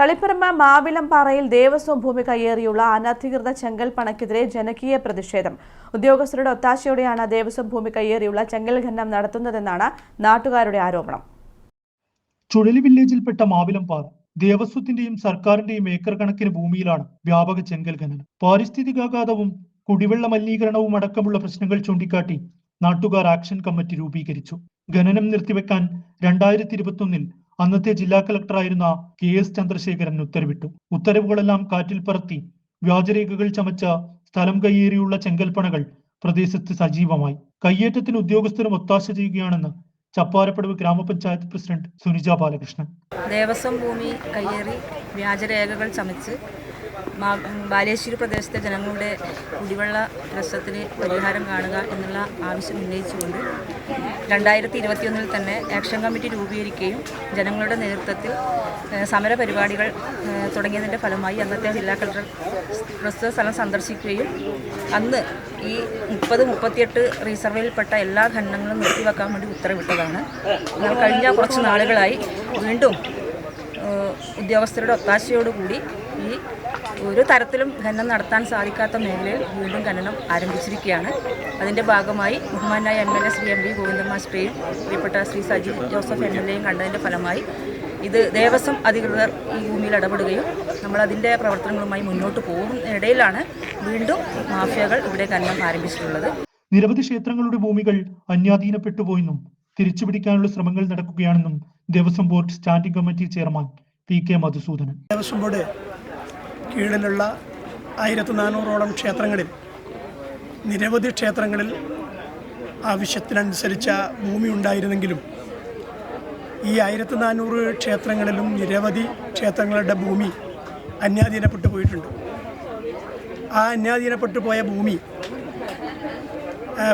തളിപ്പറമ്പ് മാവിലംപാറയിൽ ദേവസ്വം ഭൂമി കയ്യേറിയുള്ള അനധികൃത ചെങ്കൽ പണക്കെതിരെ ജനകീയ പ്രതിഷേധം. ഉദ്യോഗസ്ഥരുടെ ഒത്താശയോടെയാണ് ദേവസ്വം ഭൂമി കയ്യേറിയുള്ള ചെങ്കൽ ഖനനം നടത്തുന്നതെന്നാണ് നാട്ടുകാരുടെ ആരോപണം. ചുഴലി വില്ലേജിൽപ്പെട്ട മാവിലംപാറ ദേവസ്വത്തിന്റെയും സർക്കാരിന്റെയും ഏക്കർ കണക്കിന് ഭൂമിയിലാണ് വ്യാപക ചെങ്കൽ ഖനനം. പാരിസ്ഥിതിക ആഘാതവും കുടിവെള്ള മലിനീകരണവും അടക്കമുള്ള പ്രശ്നങ്ങൾ ചൂണ്ടിക്കാട്ടി നാട്ടുകാർ ആക്ഷൻ കമ്മിറ്റി രൂപീകരിച്ചു. ഖനനം നിർത്തിവെക്കാൻ രണ്ടായിരത്തി ഇരുപത്തൊന്നിൽ അന്നത്തെ ജില്ലാ കളക്ടറായിരുന്ന കെ എസ് ചന്ദ്രശേഖരൻ ഉത്തരവിട്ടു. ഉത്തരവുകളെല്ലാം കാറ്റിൽ പറത്തി വ്യാജരേഖകൾ ചമച്ച സ്ഥലം കയ്യേറിയുള്ള ചെങ്കൽപ്പണകൾ പ്രദേശത്ത് സജീവമായി. കയ്യേറ്റത്തിന് ഉദ്യോഗസ്ഥരും ഒത്താശ ചെയ്യുകയാണെന്ന് ചപ്പാരപ്പടവ് ഗ്രാമപഞ്ചായത്ത് പ്രസിഡന്റ് സുനിജ ബാലകൃഷ്ണൻ. ദേവസ്വം ഭൂമി കയ്യേറി വ്യാജരേഖകൾ ചമച്ച് ബാലേശ്വരി പ്രദേശത്തെ ജനങ്ങളുടെ കുടിവെള്ള പ്രശ്നത്തിന് പരിഹാരം കാണുക എന്നുള്ള ആവശ്യം ഉന്നയിച്ചുകൊണ്ട് രണ്ടായിരത്തി ഇരുപത്തിയൊന്നിൽ തന്നെ ആക്ഷൻ കമ്മിറ്റി രൂപീകരിക്കുകയും ജനങ്ങളുടെ നേതൃത്വത്തിൽ സമര പരിപാടികൾ തുടങ്ങിയതിന്റെ ഫലമായി അന്നത്തെ ജില്ലാ കളക്ടർ പ്രസ്തുത സ്ഥലം സന്ദർശിക്കുകയും അന്ന് ഈ മുപ്പത് മുപ്പത്തിയെട്ട് റീസർവേയിൽപ്പെട്ട എല്ലാ ഖനനങ്ങളും നിർത്തിവെക്കാൻ വേണ്ടി ഉത്തരവിട്ടതാണ്. എന്നാൽ കഴിഞ്ഞ കുറച്ച് നാളുകളായി വീണ്ടും ഉദ്യോഗസ്ഥരുടെ ഒത്താശയോടുകൂടി ഈ ഒരു തരത്തിലും ഖനനം നടത്താൻ സാധിക്കാത്ത മേഖലയിൽ വീണ്ടും ഖനനം ആരംഭിച്ചിരിക്കുകയാണ്. അതിന്റെ ഭാഗമായി ബഹുമാനായ M L A Shri M V ഗോവിന്ദമാസ്റ്റേയും പ്രിയപ്പെട്ട ശ്രീ സജി ജോസഫ് എം എൽ എയും കണ്ടതിന്റെ ഫലമായി ഇത് ദേവസ്വം അധികൃതർ ഈ ഭൂമിയിൽ ഇടപെടുകയും നമ്മളതിന്റെ പ്രവർത്തനങ്ങളുമായി മുന്നോട്ട് പോകുന്നതിനിടയിലാണ് വീണ്ടും മാഫിയകൾ ഇവിടെ ഖനനം ആരംഭിച്ചിട്ടുള്ളത്. നിരവധി ക്ഷേത്രങ്ങളുടെ ഭൂമികൾ അന്യാധീനപ്പെട്ടു അന്യാധീനപ്പെട്ടുപോയെന്നും തിരിച്ചുപിടിക്കാനുള്ള ശ്രമങ്ങൾ നടക്കുകയാണെന്നും Devaswom board standing committee chairman P K Madhusoodanan. Devaswom board കീഴിലുള്ള ആയിരത്തി നാനൂറോളം ക്ഷേത്രങ്ങളിൽ നിരവധി ക്ഷേത്രങ്ങളിൽ ആവശ്യത്തിനനുസരിച്ച ഭൂമി ഉണ്ടായിരുന്നെങ്കിലും ഈ ആയിരത്തി നാനൂറ് ക്ഷേത്രങ്ങളിലും നിരവധി ക്ഷേത്രങ്ങളുടെ ഭൂമി അന്യാധീനപ്പെട്ടു പോയിട്ടുണ്ട്. ആ അന്യാധീനപ്പെട്ടു പോയ ഭൂമി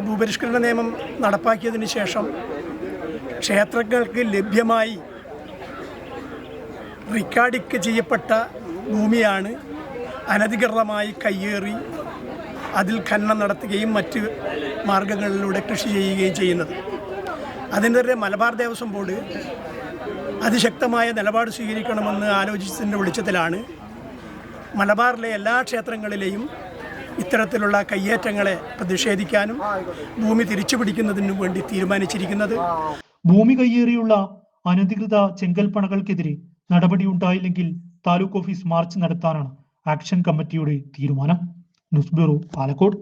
ഭൂപരിഷ്കരണ നിയമം നടപ്പാക്കിയതിന് ശേഷം ക്ഷേത്രങ്ങൾക്ക് ലഭ്യമായി റിക്കാർഡിക്ക് ചെയ്യപ്പെട്ട ഭൂമിയാണ് അനധികൃതമായി കയ്യേറി അതിൽ ഖനനം നടത്തുകയും മറ്റ് മാർഗങ്ങളിലൂടെ കൃഷി ചെയ്യുകയും ചെയ്യുന്നത്. അതിനെതിരെ മലബാർ ദേവസ്വം ബോർഡ് അതിശക്തമായ നിലപാട് സ്വീകരിക്കണമെന്ന് ആലോചിച്ചതിന്റെ വെളിച്ചത്തിലാണ് മലബാറിലെ എല്ലാ ക്ഷേത്രങ്ങളിലെയും ഇത്തരത്തിലുള്ള കയ്യേറ്റങ്ങളെ പ്രതിഷേധിക്കാനും ഭൂമി തിരിച്ചു പിടിക്കുന്നതിനു വേണ്ടി തീരുമാനിച്ചിരിക്കുന്നത്. ഭൂമി കയ്യേറിയുള്ള അനധികൃത ചെങ്കൽപ്പണകൾക്കെതിരെ നടപടിയുണ്ടായില്ലെങ്കിൽ താലൂക്ക് ഓഫീസ് മാർച്ച് നടത്താനാണ് ആക്ഷൻ കമ്മിറ്റിയുടെ തീരുമാനം. News bureau Palakkode.